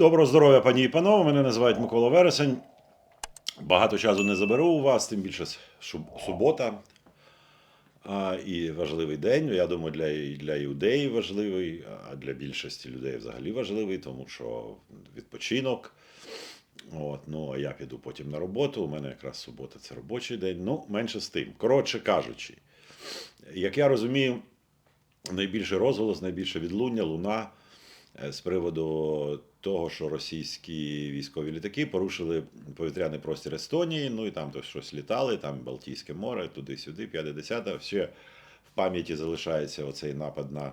Доброго здоров'я, пані і панове. Мене називають Микола Вересень. Багато часу не заберу у вас, тим більше субота. А, і важливий день. Я думаю, для, для іудеїв важливий, а для більшості людей взагалі важливий, тому що відпочинок. От, ну, а я піду потім на роботу. У мене якраз субота це робочий день. Ну, менше з тим. Коротше кажучи, як я розумію, найбільший розголос, найбільше відлуння, луна е, з приводу того, що російські військові літаки порушили повітряний простір Естонії, ну і там то щось літали, там Балтійське море, туди-сюди, 50 Ще в пам'яті залишається оцей напад на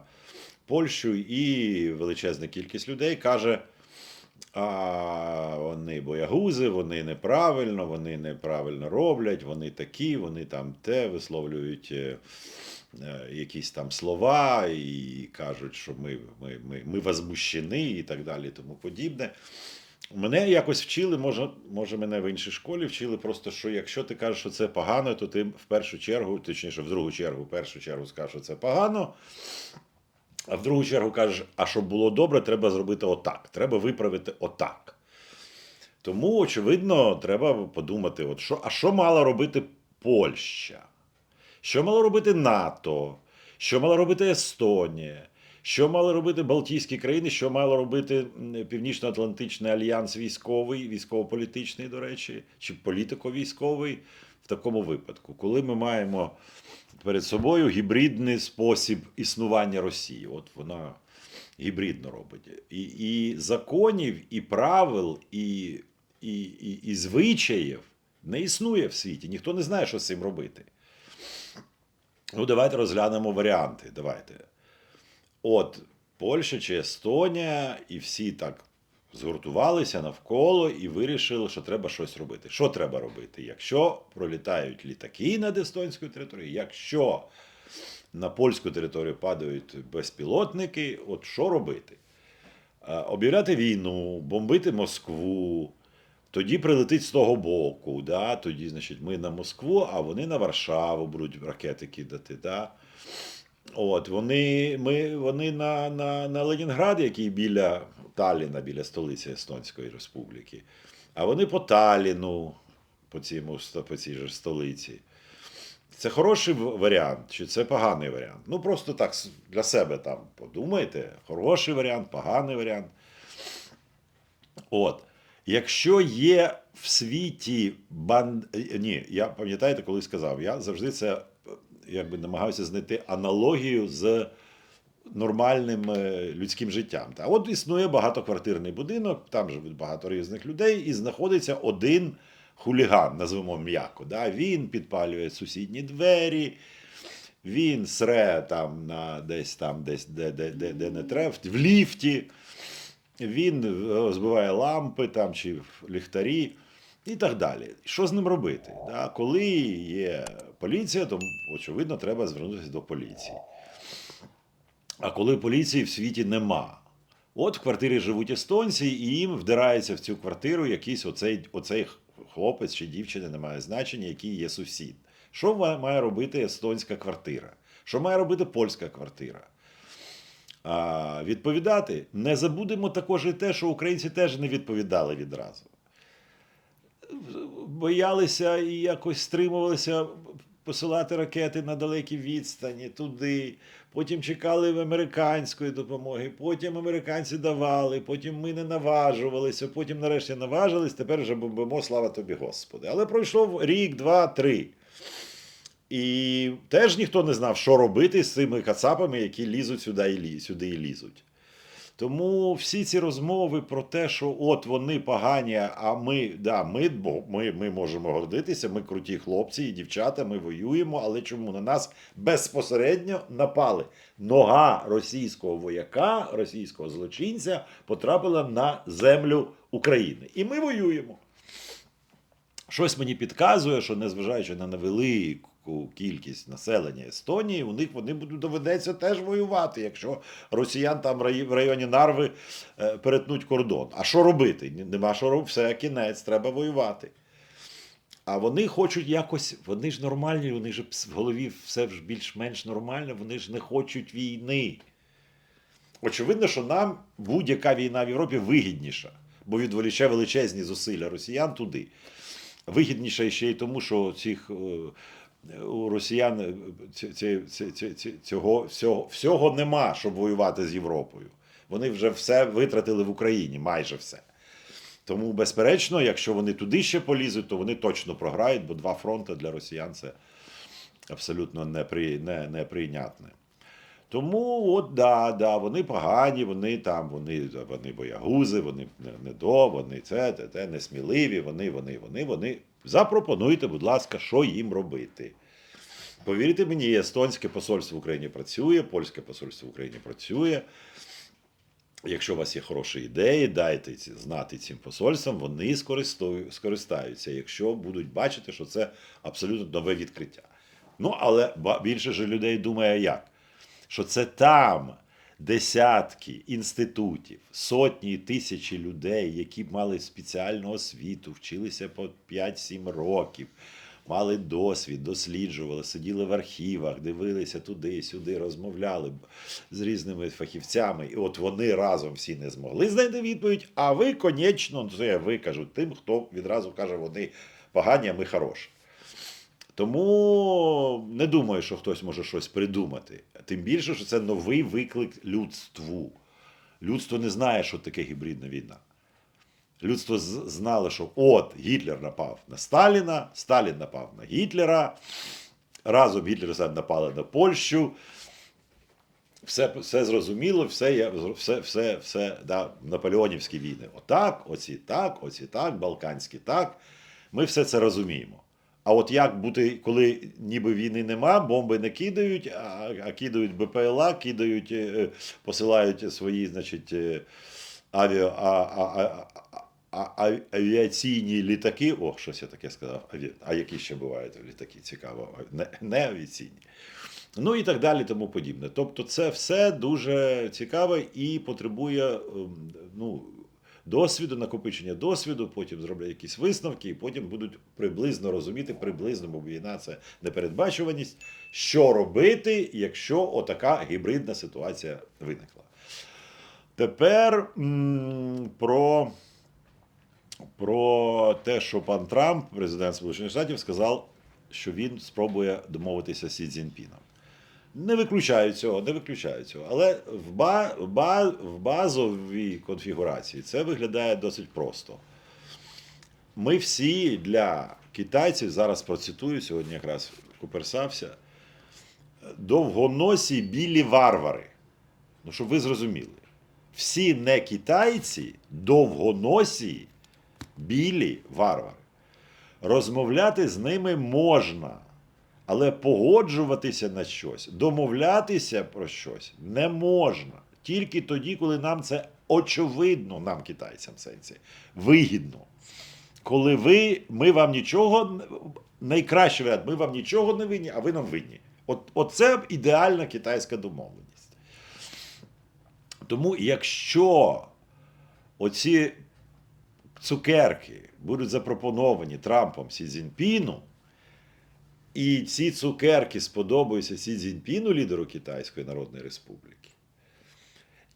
Польщу, і величезна кількість людей каже. А вони боягузи, вони неправильно, вони неправильно роблять, вони такі, вони там те висловлюють е, якісь там слова і кажуть, що ми, ми, ми, ми возмущені і так далі, тому подібне. Мене якось вчили, може, може, мене в іншій школі вчили просто, що якщо ти кажеш, що це погано, то ти в першу чергу, точніше, в другу чергу, в першу чергу скажеш, що це погано. А в другу чергу кажеш, а щоб було добре, треба зробити отак. Треба виправити отак. Тому, очевидно, треба подумати, от що, а що мала робити Польща? Що мало робити НАТО? Що мала робити Естонія? Що мали робити Балтійські країни? Що мало робити Північно-Атлантичний альянс військовий, військово-політичний, до речі, чи політико-військовий в такому випадку, коли ми маємо перед собою гібридний спосіб існування Росії. От вона гібридно робить. І, і законів, і правил, і, і, і, і звичаїв не існує в світі. Ніхто не знає, що з цим робити. Ну, давайте розглянемо варіанти. Давайте. От Польща чи Естонія, і всі так згуртувалися навколо і вирішили, що треба щось робити. Що треба робити? Якщо пролітають літаки над естонською територією, якщо на польську територію падають безпілотники, от що робити? Е, Об'являти війну, бомбити Москву. Тоді прилетить з того боку, да? тоді, значить, ми на Москву, а вони на Варшаву будуть ракети кидати. Да? От, вони, ми, вони на, на, на Ленінград, який біля Талліна, біля столиці Естонської Республіки. А вони по Талліну, по, цьому, по цій же столиці. Це хороший варіант, чи це поганий варіант? Ну, просто так для себе там подумайте. Хороший варіант, поганий варіант. От. Якщо є в світі банд... Ні, я пам'ятаєте, коли сказав, я завжди це якби намагаюся знайти аналогію з нормальним е, людським життям. Та от існує багатоквартирний будинок, там живуть багато різних людей, і знаходиться один хуліган, назвемо м'яко. Да? Він підпалює сусідні двері. Він сре там на десь там, десь де, де, де, де не треба, в ліфті. Він е, збиває лампи там чи ліхтарі і так далі. Що з ним робити? Да? Коли є поліція, то очевидно треба звернутися до поліції. А коли поліції в світі нема. От в квартирі живуть естонці, і їм вдирається в цю квартиру якийсь оцей, оцей хлопець чи дівчина, не має значення, який є сусід. Що має робити естонська квартира? Що має робити польська квартира? Відповідати не забудемо також і те, що українці теж не відповідали відразу. Боялися і якось стримувалися посилати ракети на далекі відстані туди. Потім чекали американської допомоги, потім американці давали, потім ми не наважувалися, потім нарешті наважились, тепер вже бомбимо, слава тобі, Господи. Але пройшов рік, два, три. І теж ніхто не знав, що робити з цими кацапами, які лізуть сюди і, лі- сюди і лізуть. Тому всі ці розмови про те, що от вони погані, а ми, да, ми, бо ми, ми можемо гордитися, ми круті хлопці і дівчата, ми воюємо, але чому на нас безпосередньо напали? Нога російського вояка, російського злочинця потрапила на землю України. І ми воюємо. Щось мені підказує, що незважаючи на невелику кількість населення Естонії, у них вони будуть доведеться теж воювати, якщо росіян там в районі Нарви е, перетнуть кордон. А що робити? Нема що робити, все кінець, треба воювати. А вони хочуть якось, вони ж нормальні, вони ж в голові все ж більш-менш нормально, вони ж не хочуть війни. очевидно, що нам будь-яка війна в Європі вигідніша, бо відволіче величезні зусилля росіян туди. Вигідніше ще й тому, що цих е, у росіян е, цього всього, всього нема, щоб воювати з Європою. Вони вже все витратили в Україні, майже все. Тому, безперечно, якщо вони туди ще полізуть, то вони точно програють, бо два фронти для росіян це абсолютно непри, не, неприйнятне. Тому, от да, да, вони погані, вони там, вони, вони боягузи, вони не, до, вони це, те, те, несміливі, вони, вони, вони, вони. Запропонуйте, будь ласка, що їм робити. Повірте мені, естонське посольство в Україні працює, польське посольство в Україні працює. Якщо у вас є хороші ідеї, дайте знати цим посольствам, вони скористаються, якщо будуть бачити, що це абсолютно нове відкриття. Ну, але більше ж людей думає як? Що це там десятки інститутів, сотні і тисячі людей, які мали спеціальну освіту, вчилися по 5-7 років, мали досвід, досліджували, сиділи в архівах, дивилися туди, сюди, розмовляли з різними фахівцями. І от вони разом всі не змогли знайти відповідь. А ви, конечно, це я ви тим, хто відразу каже, вони погані, а ми хороші. Тому не думаю, що хтось може щось придумати. Тим більше, що це новий виклик людству. Людство не знає, що таке гібридна війна. Людство знало, що от Гітлер напав на Сталіна, Сталін напав на Гітлера, разом Гітлер напали на Польщу. Все, все зрозуміло, все, є- все, все, все да, наполеонівські війни. Отак, оці так, оці так, балканські так. Ми все це розуміємо. А от як бути, коли ніби війни нема, бомби не кидають, а, а кидають БПЛА, кидають, е, посилають свої, значить, е, авіа, а, а, а, а, авіаційні літаки. О, щось я таке сказав. А які ще бувають літаки? Цікаво. Не, не авіаційні. Ну і так далі, тому подібне. Тобто, це все дуже цікаве і потребує ем, ну, досвіду, накопичення досвіду, потім зроблять якісь висновки, і потім будуть приблизно розуміти, приблизно, бо війна це непередбачуваність, що робити, якщо отака гібридна ситуація виникла. Тепер м, про, про те, що пан Трамп, президент Сполучених Штатів, сказав, що він спробує домовитися з Сі Цзіньпіном. Не виключаю цього, не виключаю цього. Але в, ба, ба, в базовій конфігурації це виглядає досить просто. Ми всі для китайців, зараз процитую, сьогодні якраз куперсався, довгоносі білі варвари. Ну, щоб ви зрозуміли, всі не китайці довгоносі білі варвари. Розмовляти з ними можна, але погоджуватися на щось, домовлятися про щось не можна. Тільки тоді, коли нам це очевидно, нам, китайцям, в сенсі, вигідно. Коли ви, ми вам нічого, найкращий варіант, ми вам нічого не винні, а ви нам винні. От, оце ідеальна китайська домовленість. Тому, якщо оці цукерки будуть запропоновані Трампом Сі Цзіньпіну, і ці цукерки сподобаються Сі Цзіньпіну, лідеру Китайської Народної Республіки.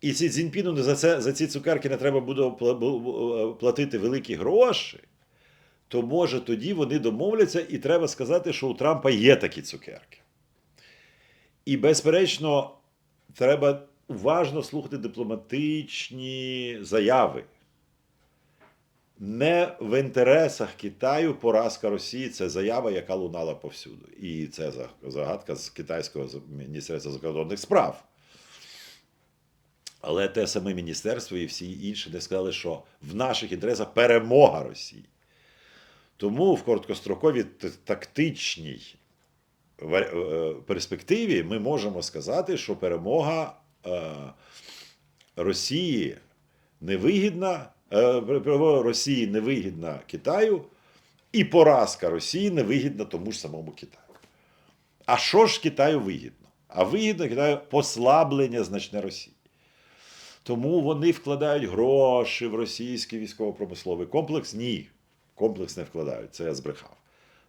І Сі Цзіньпіну за, це, за ці цукерки не треба буде бу- платити великі гроші, то може тоді вони домовляться, і треба сказати, що у Трампа є такі цукерки. І, безперечно, треба уважно слухати дипломатичні заяви. Не в інтересах Китаю поразка Росії це заява, яка лунала повсюду. І це загадка з китайського міністерства закордонних справ. Але те саме міністерство і всі інші не сказали, що в наших інтересах перемога Росії. Тому в короткостроковій тактичній е, перспективі ми можемо сказати, що перемога е, Росії невигідна, перемога Росії невигідна Китаю, і поразка Росії невигідна тому ж самому Китаю. А що ж Китаю вигідно? А вигідно Китаю послаблення значне Росії. Тому вони вкладають гроші в російський військово-промисловий комплекс. Ні, комплекс не вкладають, це я збрехав.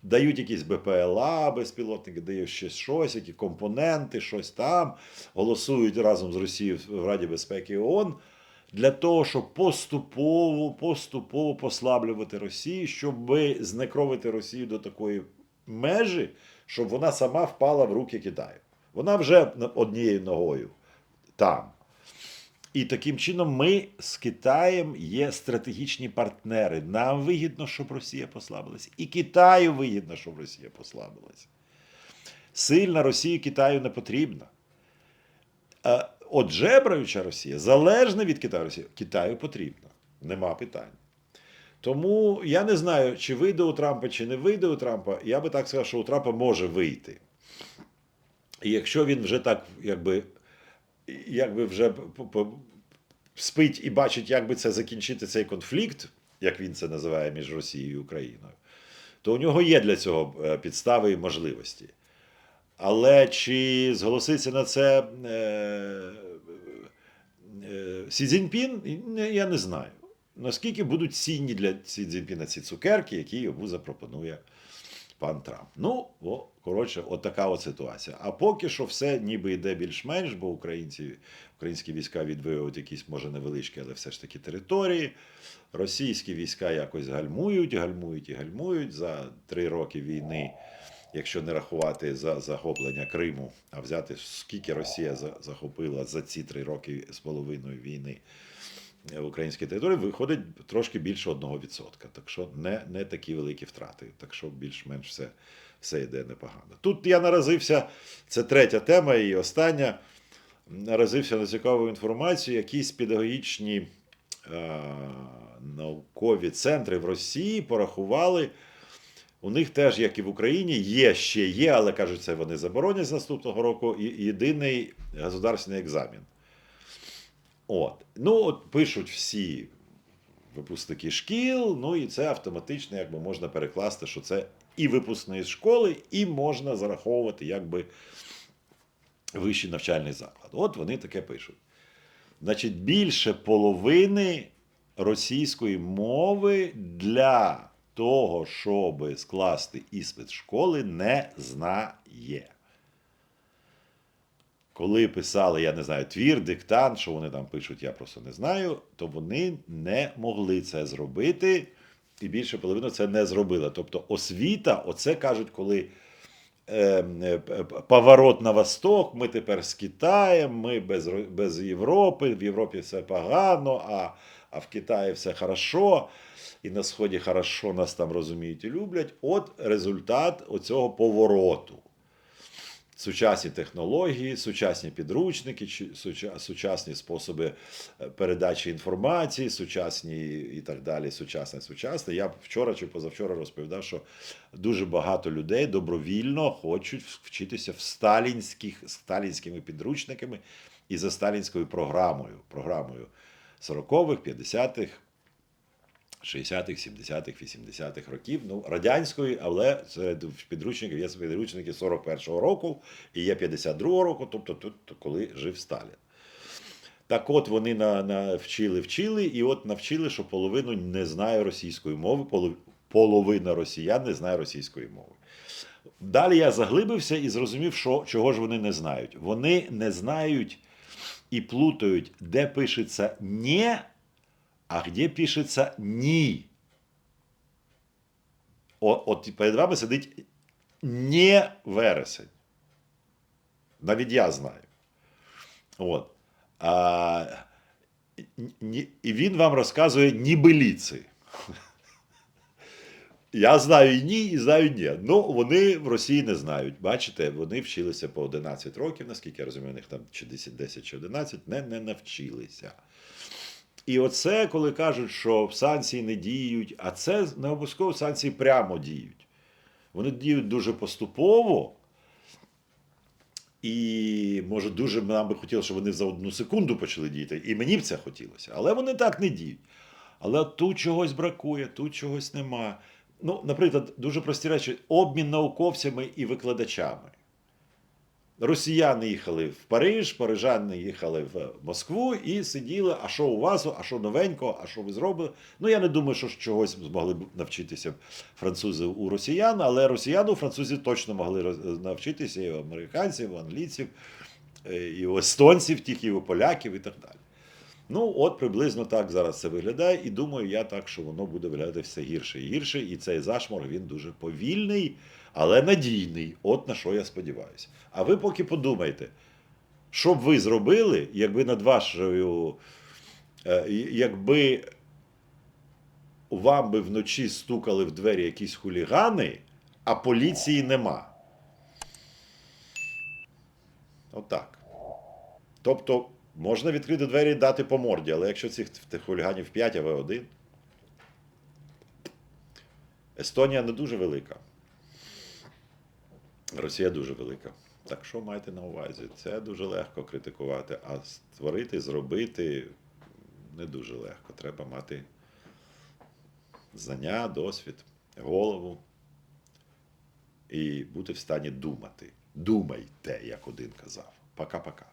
дають якісь БПЛА, безпілотники, дають ще щось, які компоненти, щось там, голосують разом з Росією в Раді безпеки ООН для того, щоб поступово, поступово послаблювати Росію, щоб знекровити Росію до такої межі, щоб вона сама впала в руки Китаю. Вона вже однією ногою там. І таким чином ми з Китаєм є стратегічні партнери. Нам вигідно, щоб Росія послабилась. І Китаю вигідно, щоб Росія послабилась. Сильна Росія Китаю не потрібна. А От Росія, залежна від Китаю Росія, Китаю потрібна. Нема питань. Тому я не знаю, чи вийде у Трампа, чи не вийде у Трампа. Я би так сказав, що у Трампа може вийти. І якщо він вже так, якби, якби вже спить і бачить, як би це закінчити цей конфлікт, як він це називає між Росією і Україною, то у нього є для цього е, підстави і можливості. Але чи зголоситься на це е, е, Сі Цзіньпін, я не знаю. Наскільки будуть цінні для Сі Цзіньпіна ці цукерки, які йому запропонує пан Трамп. Ну, о, коротше, от така от ситуація. А поки що все ніби йде більш-менш, бо українці, українські війська відвоюють якісь, може, невеличкі, але все ж таки території. Російські війська якось гальмують, гальмують і гальмують за три роки війни. Якщо не рахувати за захоплення Криму, а взяти скільки Росія захопила за ці три роки з половиною війни е, в українській території, виходить трошки більше 1%. Так що не, не такі великі втрати. Так що більш-менш все, все йде непогано. Тут я наразився, це третя тема і остання. Наразився на цікаву інформацію, якісь педагогічні е, наукові центри в Росії порахували. У них теж, як і в Україні, є ще є, але кажуть, це вони заборонять з наступного року. Єдиний государственний екзамен. От. Ну, от пишуть всі випускники шкіл, ну і це автоматично якби можна перекласти, що це і випускний з школи, і можна зараховувати якби вищий навчальний заклад. От вони таке пишуть. Значить, більше половини російської мови для того, щоб скласти іспит школи, не знає. Коли писали, я не знаю, твір, диктант, що вони там пишуть, я просто не знаю, то вони не могли це зробити, і більше половина це не зробила. Тобто освіта, оце кажуть, коли е, е, поворот на восток, ми тепер з Китаєм, ми без, без Європи, в Європі все погано, а, а в Китаї все хорошо, і на Сході хорошо нас там розуміють і люблять. От результат оцього повороту. Сучасні технології, сучасні підручники, сучасні способи е, передачі інформації, сучасні і так далі. Сучасне, сучасне. Я вчора чи позавчора розповідав, що дуже багато людей добровільно хочуть вчитися в сталінських сталінськими підручниками і за сталінською програмою, програмою 40-х, 50-х, 60-х, 70-х, 80-х років, ну, радянської, але це в підручників є підручники 41-го року і є 52-го року, тобто тут, коли жив Сталін. Так от вони на, на, вчили, вчили, і от навчили, що половину не знає російської мови, половина росіян не знає російської мови. Далі я заглибився і зрозумів, що, чого ж вони не знають. Вони не знають і плутають, де пишеться «не», а де пишеться «ні». О, от перед вами сидить не вересень. Навіть я знаю. От. А, і він вам розказує нібеліці. Я знаю і ні, і знаю ні. Ну, вони в Росії не знають. Бачите, вони вчилися по 11 років, наскільки я розумію, у них там чи 10, 10 чи 11, не, не навчилися. І оце, коли кажуть, що санкції не діють, а це не обов'язково санкції прямо діють. Вони діють дуже поступово. І може дуже нам би хотілося, щоб вони за одну секунду почали діяти. І мені б це хотілося. Але вони так не діють. Але тут чогось бракує, тут чогось нема. Ну, наприклад, дуже прості речі: обмін науковцями і викладачами. Росіяни їхали в Париж, парижани їхали в Москву і сиділи, а що у вас, а що новенького, а що ви зробили. Ну, я не думаю, що чогось змогли б навчитися французи у росіян, але росіян у французів точно могли навчитися і у американців, і у англійців, і у естонців, тільки і у поляків і так далі. Ну, от приблизно так зараз це виглядає, і думаю, я так, що воно буде виглядати все гірше і гірше, і цей зашморг він дуже повільний, але надійний. От на що я сподіваюся. А ви поки подумайте, що б ви зробили, якби над вашою, е, якби вам би вночі стукали в двері якісь хулігани, а поліції нема. Отак. Тобто можна відкрити двері і дати по морді, але якщо цих хуліганів 5, а ви один. Естонія не дуже велика. Росія дуже велика. Так що майте на увазі? Це дуже легко критикувати, а створити, зробити не дуже легко. Треба мати знання, досвід, голову і бути в стані думати. Думайте, як один казав. Пока-пока.